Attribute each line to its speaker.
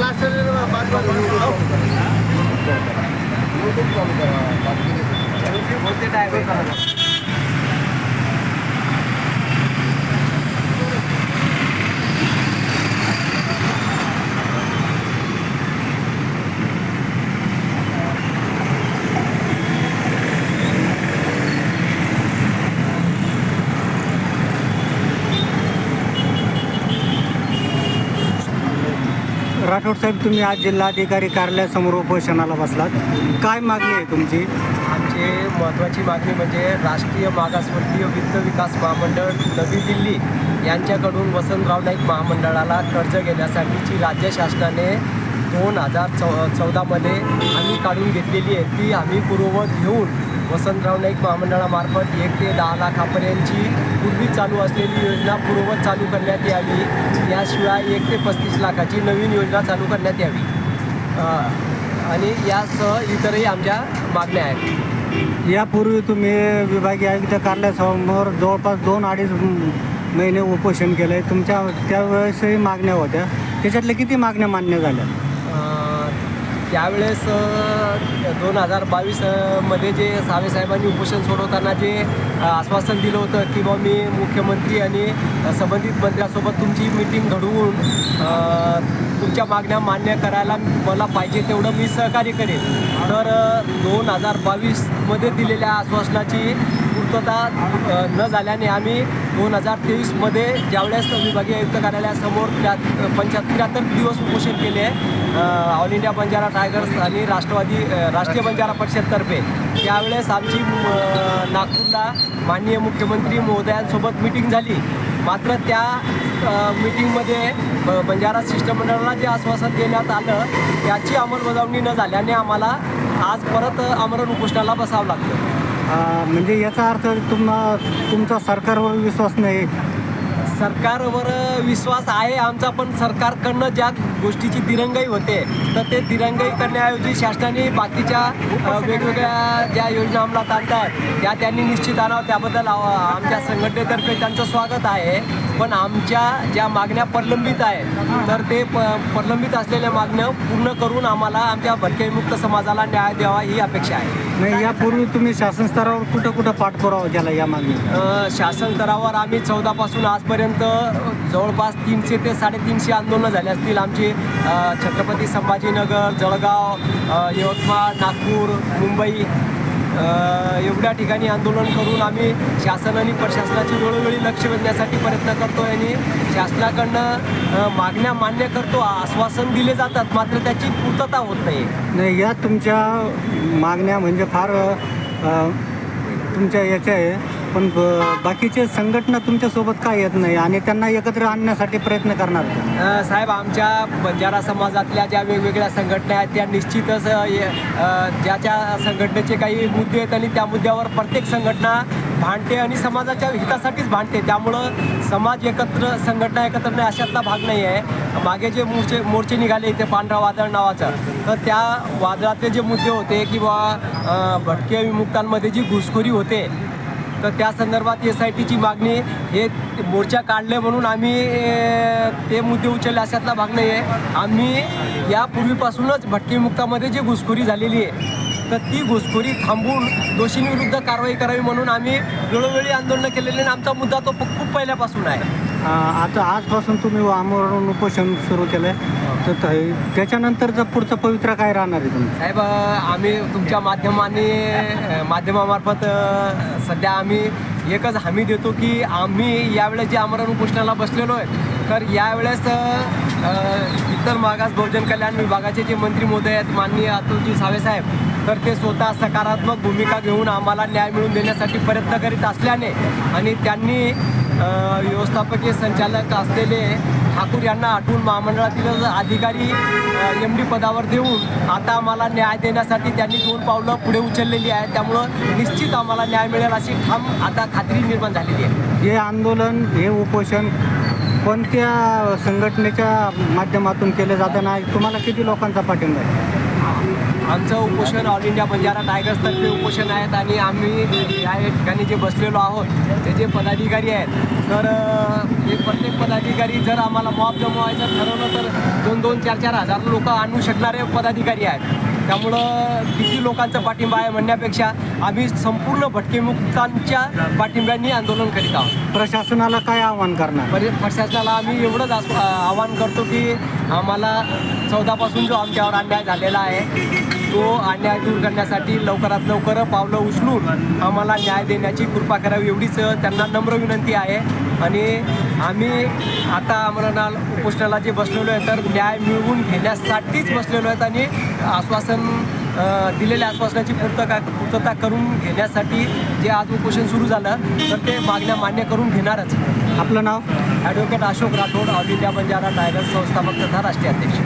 Speaker 1: Plaster बाकी हो. राठोड साहेब तुम्ही आज जिल्हाधिकारी कार्यालयासमोर उपोषणाला बसलात. काय मागणी आहे तुमची?
Speaker 2: आमची महत्त्वाची मागणी म्हणजे राष्ट्रीय मागासवर्गीय वित्त विकास महामंडळ नवी दिल्ली यांच्याकडून वसंतराव नाईक महामंडळाला कर्ज घेण्यासाठीची राज्य शासनाने दोन हजार चौ चौदामध्ये आम्ही काढून घेतलेली आहे. ती आम्ही पूर्ववत घेऊन वसंतराव नाईक महामंडळामार्फत एक ते दहा लाखापर्यंतची पूर्वी चालू असलेली योजना पूर्ववत चालू करण्यात यावी. याशिवाय एक ते पस्तीस लाखाची नवीन योजना चालू करण्यात यावी. आणि यासह इतरही आमच्या मागण्या आहेत.
Speaker 1: यापूर्वी तुम्ही विभागीय आयुक्त कार्यालयासमोर जवळपास दोन अडीच महिने उपोषण केलं आहे तुमच्या त्यावेळेसही मागण्या होत्या. त्याच्यातल्या किती मागण्या मान्य झाल्या?
Speaker 2: त्यावेळेस दोन हजार बावीसमध्ये जे सावेसाहेबांनी उपोषण सोडवताना जे आश्वासन दिलं होतं की बा मी मुख्यमंत्री आणि संबंधित मंत्र्यासोबत तुमची मीटिंग घडवून तुमच्या मागण्या मान्य करायला मला पाहिजे तेवढं मी सहकार्य करेन. तर दोन हजार बावीसमध्ये दिलेल्या आश्वासनाची पूर्तता न झाल्याने आम्ही दोन हजार तेवीसमध्ये ज्यावेळेस विभागीय आयुक्त कार्यालयासमोर त्या पंच्याहत्तर त्र्याहत्तर दिवस उपोषण केले आहे ऑल इंडिया बंजारा टायगर्स आणि राष्ट्रवादी राष्ट्रीय बंजारा परिषदतर्फे त्यावेळेस आमची नागपूरला माननीय मुख्यमंत्री महोदयांसोबत मिटिंग झाली. मात्र त्या मिटिंगमध्ये ब- बंजारा शिष्टमंडळाला जे आश्वासन देण्यात आलं त्याची अंमलबजावणी न झाल्याने आम्हाला आज परत आमरण उपोषणाला बसावं लागतं.
Speaker 1: म्हणजे याचा अर्थ तुम्हा तुमचा सरकारवर विश्वास नाही.
Speaker 2: सरकारवर विश्वास आहे आमचा पण सरकारकडनं ज्या गोष्टीची दिरंगाई होते तर ते दिरंगाई करण्याऐवजी शासनाने बाकीच्या वेगवेगळ्या ज्या योजना अंमलात आणतात त्या त्यांनी निश्चित आणावं त्याबद्दल आमच्या संघटनेतर्फे त्यांचं स्वागत आहे. पण आमच्या ज्या मागण्या प्रलंबित आहेत तर ते प प्रलंबित असलेल्या मागण्या पूर्ण करून आम्हाला आमच्या भटकेमुक्त समाजाला न्याय द्यावा ही अपेक्षा आहे.
Speaker 1: नाही यापूर्वी तुम्ही शासन स्तरावर कुठं कुठं पाठपुरावा केला या मागणी
Speaker 2: शासन स्तरावर आम्ही चौदापासून आजपर्यंत जवळपास तीनशे ते साडेतीनशे आंदोलनं झाली असतील आमची. छत्रपती संभाजीनगर जळगाव यवतमाळ नागपूर मुंबई एवढ्या ठिकाणी आंदोलन करून आम्ही शासन आणि प्रशासनाची वेळोवेळी लक्ष वेधण्यासाठी प्रयत्न करतो आणि शासनाकडनं मागण्या मान्य करतो आश्वासन दिले जातात मात्र त्याची पूर्तता होत नाही.
Speaker 1: नाही या तुमच्या मागण्या म्हणजे फार तुमच्या याच्या आहे. पण ब- बाकीचे संघटना तुमच्यासोबत का येत नाही आणि त्यांना एकत्र आणण्यासाठी प्रयत्न करणार का?
Speaker 2: अ, साहेब आमच्या बंजारा समाजातल्या ज्या वेगवेगळ्या संघटना आहेत त्या निश्चितच अ, ये- अ, ज्या ज्या संघटनेचे काही मुद्दे आहेत आणि त्या मुद्द्यावर प्रत्येक संघटना भांडते आणि समाजाच्या हितासाठीच भांडते त्यामुळं समाज एकत्र संघटना एकत्र नाही अशातला भाग नाही आहे मागे जे मोर्चे मोर्चे निघाले इथे पांढरा वादळ नावाचं तर त्या वादळातले जे मुद्दे होते किंवा भटके विमुक्तांमध्ये जी घुसखोरी होते तर त्या संदर्भात एस आय टीची मागणी हे मोर्चा काढले म्हणून आम्ही ते मुद्दे उचलले अशातला भाग नाही आहे आम्ही यापूर्वीपासूनच भटकेमुक्तामध्ये जी घुसखोरी झालेली आहे तर ती घुसखोरी थांबून दोषींविरुद्ध कारवाई करावी म्हणून आम्ही वेळोवेळी आंदोलनं केलेले आणि आमचा मुद्दा तो खूप पहिल्यापासून आहे.
Speaker 1: आता आजपासून तुम्ही आमरण उपोषण सुरू केलं आहे तर त- त्याच्यानंतरचं पुढचं पवित्र काय राहणार आहे तुम्ही
Speaker 2: साहेब आम्ही तुमच्या माध्यमाने माध्यमामार्फत सध्या आम्ही एकच हमी देतो की आम्ही यावेळेस जे आमरण उपोषणाला बसलेलो आहे तर यावेळेस इतर मागास बहुजन कल्याण विभागाचे जे मंत्री महोदय आहेत माननीय अतुलजी सावेसाहेब तर ते स्वतः सकारात्मक भूमिका घेऊन आम्हाला न्याय मिळवून देण्यासाठी प्रयत्न करीत असल्याने आणि त्यांनी व्यवस्थापकीय संचालक असलेले ठाकूर यांना आठवून महामंडळातील अधिकारी एम डी पदावर देऊन आता आम्हाला न्याय देण्यासाठी त्यांनी दोन पावलं पुढे उचललेली आहेत. त्यामुळं निश्चित आम्हाला न्याय मिळेल अशी ठाम आता खात्री निर्माण झालेली आहे.
Speaker 1: हे आंदोलन हे उपोषण कोणत्या संघटनेच्या माध्यमातून केलं जातं ना तुम्हाला किती लोकांचा पाठिंबा आहे?
Speaker 2: आमचं उपोषण ऑल इंडिया बंजारा टायगर्सतर्फे उपोषण आहेत आणि आम्ही या ठिकाणी जे बसलेलो आहोत ते जे पदाधिकारी आहेत तर हे प्रत्येक पदाधिकारी जर आम्हाला मॉब जमवायचं ठरवलं तर दोन दोन चार चार हजार लोक आणू शकणारे पदाधिकारी आहेत. त्यामुळं किती लोकांचा पाठिंबा आहे म्हणण्यापेक्षा आम्ही संपूर्ण भटकेमुक्तांच्या पाठिंब्याने आंदोलन करीत आहोत.
Speaker 1: प्रशासनाला काय आव्हान करणार?
Speaker 2: परि प्रशासनाला आम्ही एवढंच आस- आवाहन करतो की आम्हाला चौदापासून जो आमच्यावर अन्याय झालेला आहे तो अन्याय दूर करण्यासाठी लवकरात लवकर पावलं उचलून आम्हाला न्याय देण्याची कृपा करावी एवढीच त्यांना नम्र विनंती आहे. आणि आम्ही आता आम्हाला उपोषणाला जे बसलेलो आहे तर न्याय मिळवून घेण्यासाठीच बसलेलो आहेत आणि आश्वासन दिलेल्या आश्वासनाची पूर्तता पूर्तता करून घेण्यासाठी जे आज उपोषण सुरू झालं तर ते मागण्या मान्य करून घेणारच.
Speaker 1: आपलं नाव?
Speaker 2: Advocate Ashok Rathod all India Banjara tiger संस्थापक तथा राष्ट्रीय अध्यक्ष.